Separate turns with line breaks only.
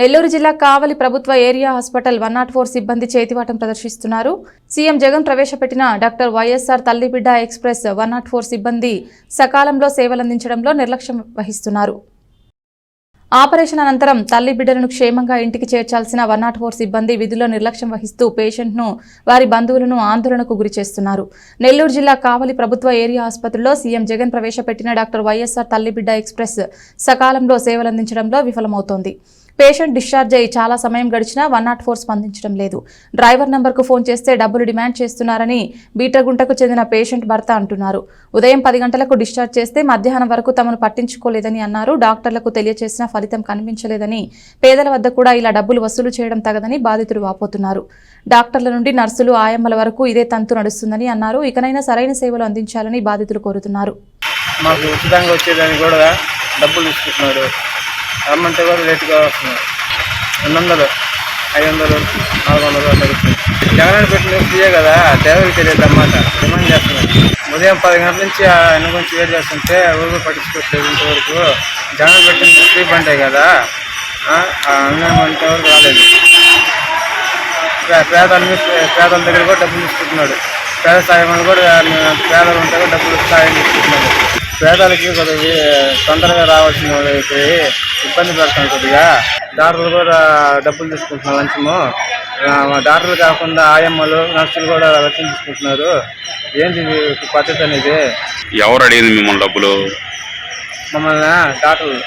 నెల్లూరు జిల్లా కావలి ప్రభుత్వ area hospital one not four సిబ్బంది చేతివాటం ప్రదర్శిస్తున్నారు. సీఎం జగన్ ప్రవేశపెట్టిన డాక్టర్ వైఎస్ఆర్ తల్లిబిడ్డ ఎక్స్ప్రెస్ వన్ నాట్ ఫోర్ సిబ్బంది సకాలంలో సేవలందించడంలో నిర్లక్ష్యం వహిస్తున్నారు. ఆపరేషన్ అనంతరం తల్లి బిడ్డలను క్షేమంగా ఇంటికి చేర్చాల్సిన వన్ నాట్ ఫోర్ సిబ్బంది విధుల్లో నిర్లక్ష్యం వహిస్తూ పేషెంట్ను వారి బంధువులను ఆందోళనకు గురి చేస్తున్నారు. నెల్లూరు జిల్లా కావలి ప్రభుత్వ ఏరియా ఆసుపత్రిలో సీఎం జగన్ ప్రవేశపెట్టిన డాక్టర్ వైఎస్ఆర్ తల్లిబిడ్డ ఎక్స్ప్రెస్ సకాలంలో సేవలందించడంలో విఫలమవుతోంది. పేషెంట్ డిశ్చార్జ్ అయి చాలా సమయం గడిచినా వన్ నాట్ ఫోర్ స్పందించడం లేదు. డ్రైవర్ నంబర్కు ఫోన్ చేస్తే డబ్బులు డిమాండ్ చేస్తున్నారని బీటగుంటకు చెందిన పేషెంట్ భర్త అంటున్నారు. ఉదయం పది గంటలకు డిశ్చార్జ్ చేస్తే మధ్యాహ్నం వరకు తమను పట్టించుకోలేదని అన్నారు. డాక్టర్లకు తెలియచేసిన ఫలితం కనిపించలేదని పేదల వద్ద కూడా ఇలా డబ్బులు వసూలు చేయడం తగదని బాధితులు వాపోతున్నారు. డాక్టర్ల నుండి నర్సులు ఆయమ్మల వరకు ఇదే తంతు నడుస్తుందని అన్నారు. ఇకనైనా సరైన సేవలు అందించాలని బాధితులు కోరుతున్నారు.
మాకు ఉచితంగా వచ్చేదానికి కూడా డబ్బులు తీసుకుంటున్నాడు. రమ్మంటే కూడా లేట్గా వస్తున్నాడు రెండు వందలు ఐదు వందలు నాలుగు వందలు అట్లా జగన్ పెట్టిన ఫ్రీయే కదా దేవరికి తెలియదు అన్నమాట. డిమాండ్ చేస్తున్నాడు ఉదయం పది గంటల నుంచి ఆయన గురించి వెయిట్ చేస్తుంటే ఊరు పట్టించుకోవట్లేదు ఇంతవరకు. జగన్ పెట్టిన ఫ్రీ బండే కదా. ఆ అన్నం ఇంతవరకు రాలేదు. పే- పేదల పేదల దగ్గర కూడా డబ్బులు ఇస్తున్నాడు పేద సాయం అని కూడా పేదలు ఉంటే కూడా డబ్బులు సాయం ఇస్తున్నాడు పేదలకి కొద్దిగా తొందరగా రావాల్సిన వాళ్ళకి ఇబ్బంది పెడతాను కొద్దిగా. డాక్టర్లు కూడా డబ్బులు తీసుకుంటున్నారు లంచము. డాక్టర్లు కాకుండా ఆయమ్మలు నర్సులు కూడా లంచం తీసుకుంటున్నారు. ఏంటి పద్ధతి అనేది?
ఎవరు అడిగింది మిమ్మల్ని డబ్బులు?
మమ్మల్ని? డాక్టర్లు.